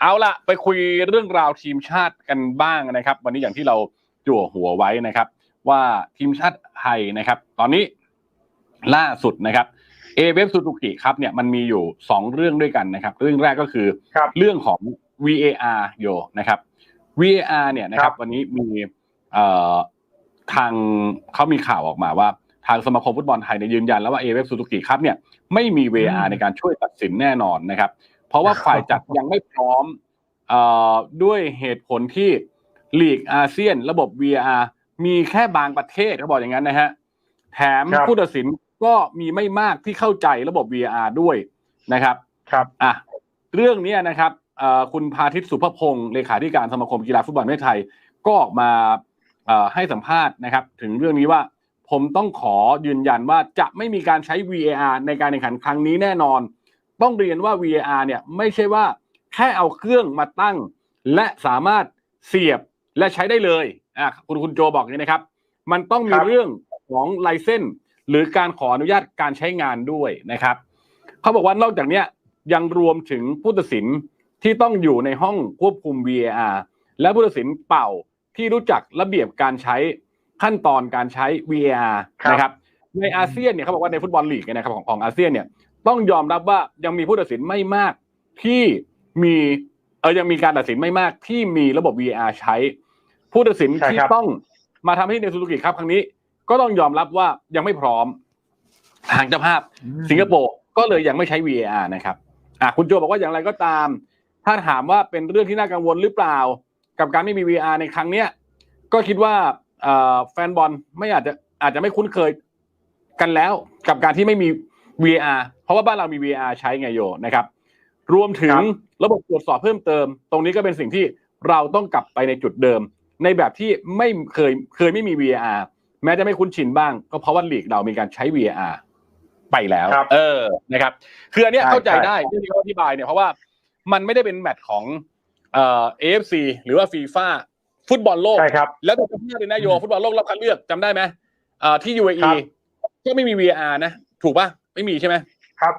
เอาละไปคุยเรื่องราวทีมชาติกันบ้างนะครับ วันนี้อย่างที่เราจั่วหัวไว้นะครับ ว่าทีมชาติไทยนะครับ ตอนนี้ล่าสุดนะครับเอเวฟซูซูกิครับเนี่ยมันมีอยู่สองเรื่องด้วยกันนะครับ เรื่องแรกก็คือครับเรื่องของ VAR โยนะครับ VAR เนี่ยนะคครัรับบวันนี้มีเอ่อทางเขามีข่าวออกมาว่า ทางสมาคมฟุตบอลไทยเนี่ยยืนยันแล้วว่าเอเวฟซูซูกิครับเนี่ยไม่มี VAR ในการช่วยตัดสินแน่นอนนะครับ เพราะว่าฝ่ายจัดยังไม่พร้อมเอ่อด้วยเหตุผลที่ลีกอาเซียน ระบบ VAR มีแค่บางประเทศเขาบอกอย่างนั้นนะฮะแถมครับผู้ตัดสินก็มีไม่มากที่เข้าใจระบบ VAR ด้วยนะครับ ครับอะเรื่องเนี้ยนะครับเอ่อคุณพาทิตย์สุภพงศ์เลขาธิการสมาคมกีฬาฟุตบอลประเทศไทย ก็ออกมาเอ่อให้สัมภาษณ์นะครับ ถึงเรื่องนี้ว่าผมต้องขอยืนยันว่าจะไม่มีการใช้ VAR ในการแข่งขันครั้งนี้แน่นอน ต้องเรียนว่า VAR เนี่ยไม่ใช่ว่าแค่เอาเครื่องมาตั้ง และสามารถเสียบและใช้ได้เลยอะคุณคุณโจบอกอย่างนี้นะครับ มันต้องมีครับเรื่องของไลเซนหรือการขออนุญาตการใช้งานด้วยนะครับเขาบอกว่านอกจากเนี้ยยังรวมถึงผู้ตัดสินที่ต้องอยู่ในห้องควบคุม VAR และผู้ตัดสินเป่าที่รู้จักระเบียบการใช้ขั้นตอนการใช้ VAR ครับนะครับในอาเซียนเนี่ยเขาบอกว่าในฟุตบอลลีกเนี่ยนะครับของของอาเซียนเนี่ย ต้องยอมรับว่ายังมีผู้ตัดสินไม่มากที่มีเออยังมีการตัดสินไม่มากที่มีระบบ VAR ใช้ ผู้ตัดสินใช่ที่ครับต้องมาทำให้ในซูซูกิครับครั้งนี้ ก็ต้องยอมรับว่ายังไม่พร้อมทางเจ้าภาพ สิงคโปร์ก็เลยยังไม่ใช้ VAR นะครับอะคุณโจบอกว่าอย่างไรก็ตาม ถ้าถามว่าเป็นเรื่องที่น่ากังวลหรือเปล่า กับการไม่มี VAR ในครั้งเนี้ยก็คิดว่าเอ่อแฟนบอลไม่อาจจะอาจจะไม่คุ้นเคยกันแล้ว กับการที่ไม่มี VAR เพราะว่าบ้านเรามี VAR ใช้ไงโยนะครับ รวมถึงครับระบบตรวจสอบเพิ่มเติม ตรงนี้ก็เป็นสิ่งที่เราต้องกลับไปในจุดเดิม ในแบบที่ไม่เคยเคยไม่มี VAR แม้จะไม่คุ้นชินบ้าง ก็เพราะว่าลีกเรามีการใช้ VAR ไปแล้วครับเออนะครับ คืออันเนี้ยใช่เข้าใจใช่ได้ที่เขาอธิบายเนี่ยเพราะว่ามันไม่ได้เป็นแมตช์ของเอ่อ AFC หรือว่าฟีฟ่าฟุตบอลโลกใช่ครับแล้วแต่เจ้าภาพเลยนะโยอืมฟุตบอลโลกรอบคัดเลือกจำได้ไหมเอ่อที่ UAE ครับก็ไม่มี VAR นะ ถูกป่ะ ไม่มีใช่ไหมครับ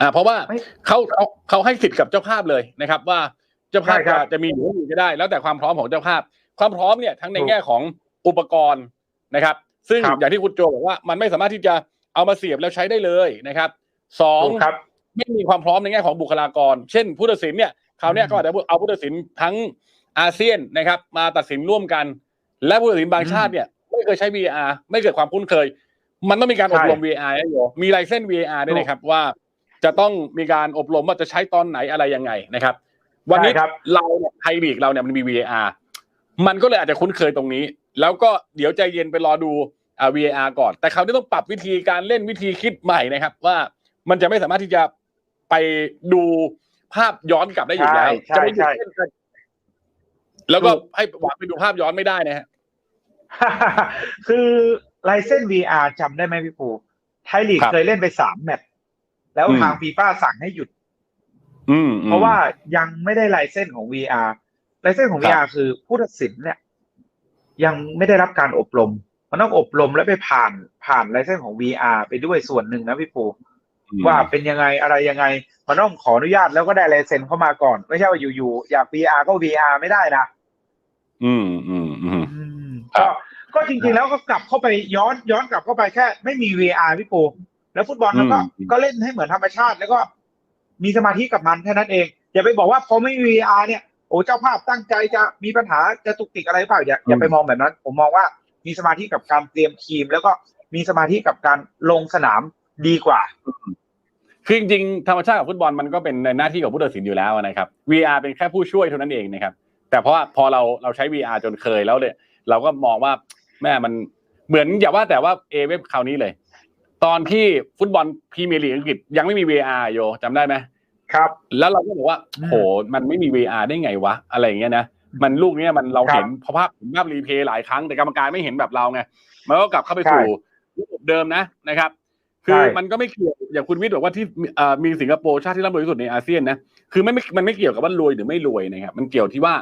อ่า เพราะว่าไม่เขาเขาเขาให้สิทธิ์กับเจ้าภาพเลยนะครับ ว่าเจ้าภาพใช่ครัจะบจะมีหรือไม่มีก็ได้ แล้วแต่ความพร้อมของเจ้าภาพ ความพร้อมเนี่ยทั้งในถูกแง่ของอุปกรณ์นะครับ ซึ่งครับอย่างที่คุณโจบอกว่ามันไม่สามารถที่จะเอามาเสียบแล้วใช้ได้เลยนะครับสองถูกครับไม่มีความพร้อมในแง่ของบุคลากร เช่นผู้ตัดสินเนี่ยคราวเนี้ยอืมก็อาจจะเอาผู้ตัดสินทั้งอาเซียนนะครับ มาตัดสินร่วมกัน และผู้ตัดสินบางชาติเนี่ย ไม่เคยใช้ VR ไม่เกิดความคุ้นเคย มันต้องมีการอบรม VR นะโยมีไลเซน VR ด้วยนะครับว่าจะต้องมีการอบรมว่าจะใช้ตอนไหนอะไรยังไงนะครับ วันนี้ใช่ครับเราเนี่ยไทยลีกเราเนี่ยมันมี VAR มันก็เลยอาจจะคุ้นเคยตรงนี้ แล้วก็เดี๋ยวใจเย็นไปรอดูอ่า VAR ก่อน แต่เขาวนี้ต้องปรับวิธีการเล่นวิธีคิดใหม่นะครับ ว่ามันจะไม่สามารถที่จะไปดูภาพย้อนกลับได้อยู่แล้วใช่จะไม่หยุดใช่เล่นกันแล้วก็ถูกให้หวังไปดูภาพย้อนไม่ได้นะฮะคือ ไลเซน VR จำได้ไหมพี่ปูไทยลีกครับเคยเล่นไปสามแมตช์แล้วอืมทางฟีฟ่าสั่งให้หยุดอืมอืมเพราะว่ายังไม่ได้ไลเซนของ VR ไลเซนของครับ VR คือผู้ตัดสินเนี่ย ยังไม่ได้รับการอบรมมันต้องอบรมและไปผ่านผ่านไลเซนของ VR ไปด้วยส่วนหนึ่งนะพี่ปูอืมว่าเป็นยังไงอะไรยังไง มันต้องขออนุญาตแล้วก็ได้ไลเซนเข้ามาก่อน ไม่ใช่ว่าอยู่ๆอยาก VR ก็ VR ไม่ได้นะอืมอืมอืมอืมครัก็บ ก็จริงๆแล้วก็กลับเข้าไปย้อนย้อนกลับเข้าไปแค่ ไม่มี VR พี่ปูแล้วฟุตบอลมันก็อืมก็เล่นให้เหมือนธรรมชาติ แล้วก็มีสมาธิกับมันแค่นั้นเอง อย่าไปบอกว่าพอไม่มี VR เนี่ยโอ้เจ้าภาพตั้งใจจะมีปัญหาจะตุกติกอะไรหรือเปล่าอย่าอย่าไปมองแบบนั้น ผมมองว่ามีสมาธิกับการเตรียมทีม แล้วก็มีสมาธิกับการลงสนามดีกว่าคือจริงๆธรรมชาติของฟุตบอลมันก็เป็นในหน้าที่ของผู้ตัดสินอยู่แล้วนะครับ VR เป็นแค่ผู้ช่วยเท่านั้นเองนะครับ แต่เพราะว่าพอเราเราใช้ VR จนเคยแล้วเลยเราก็มองว่า แม่มันเหมือนอย่าว่าแต่ว่าเอเวฟคราวนี้เลย ตอนที่ฟุตบอลพรีเมียร์ลีกอังกฤษยังไม่มี VR โยจำได้ไหมครับ แล้วเราก็บอกว่าอืมโหมันไม่มี VR ได้ไงวะ อะไรอย่างเงี้ยนะมันลูกเนี้ยมันเราครับเห็นเพราะภาพเห็นภาพรีเพลย์หลายครั้งแต่กรรมการไม่เห็นแบบเราไงมันก็กลับเข้าไปใช่สู่ระบบเดิมนะนะครับ คือใช่มันก็ไม่เกี่ยวอย่างคุณวิทย์บอกว่าที่เอ่อมีสิงคโปร์ชาติที่ร่ำรวยที่สุดในอาเซียนนะคือไม่ไม่มันไม่เกี่ยวกับว่ารวยหรือไม่รวยนะครับมันเกี่ยวที่ว่า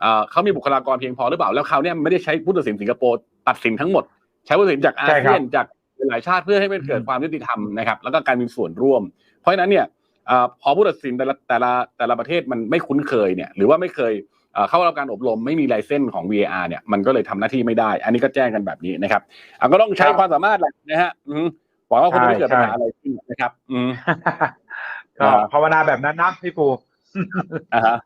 เอ่อเขามีบุคลากรเพียงพอหรือเปล่าแล้วเขาวเนี่ยไม่ได้ใช้ผู้ตัดสินสิงคโปร์ตัดสินทั้งหมด ใช้ผู้ตัดสินจากอาใช่ครับเซียนจากหลายชาติเพื่อให้มันเกิดความยุติธรรมนะครับ แล้วก็การมีส่วนร่วม เพราะฉะนั้นเนี่ยเอ่อพอผู้ตัดสินแต่ละแต่ละแต่ละประเทศมันไม่คุ้นเคยเนี่ย หรือว่าไม่เคยเอ่อเข้ารับการอบรมไม่มีไลเซนส์ของ VAR เนี่ยมันก็เลยทำหน้าที่ไม่ได้ อันนี้ก็แจ้งกันแบบนี้นะครับอะก็ต้องใช้ครับความสามารถแหละนะฮะอืมหวังว่าคนจะไม่เกิดปัญหาใช่อะไรขึ้นนะครับ อืมก็ภาวนาแบบนั้นนะพี่ปูอ่าฮะ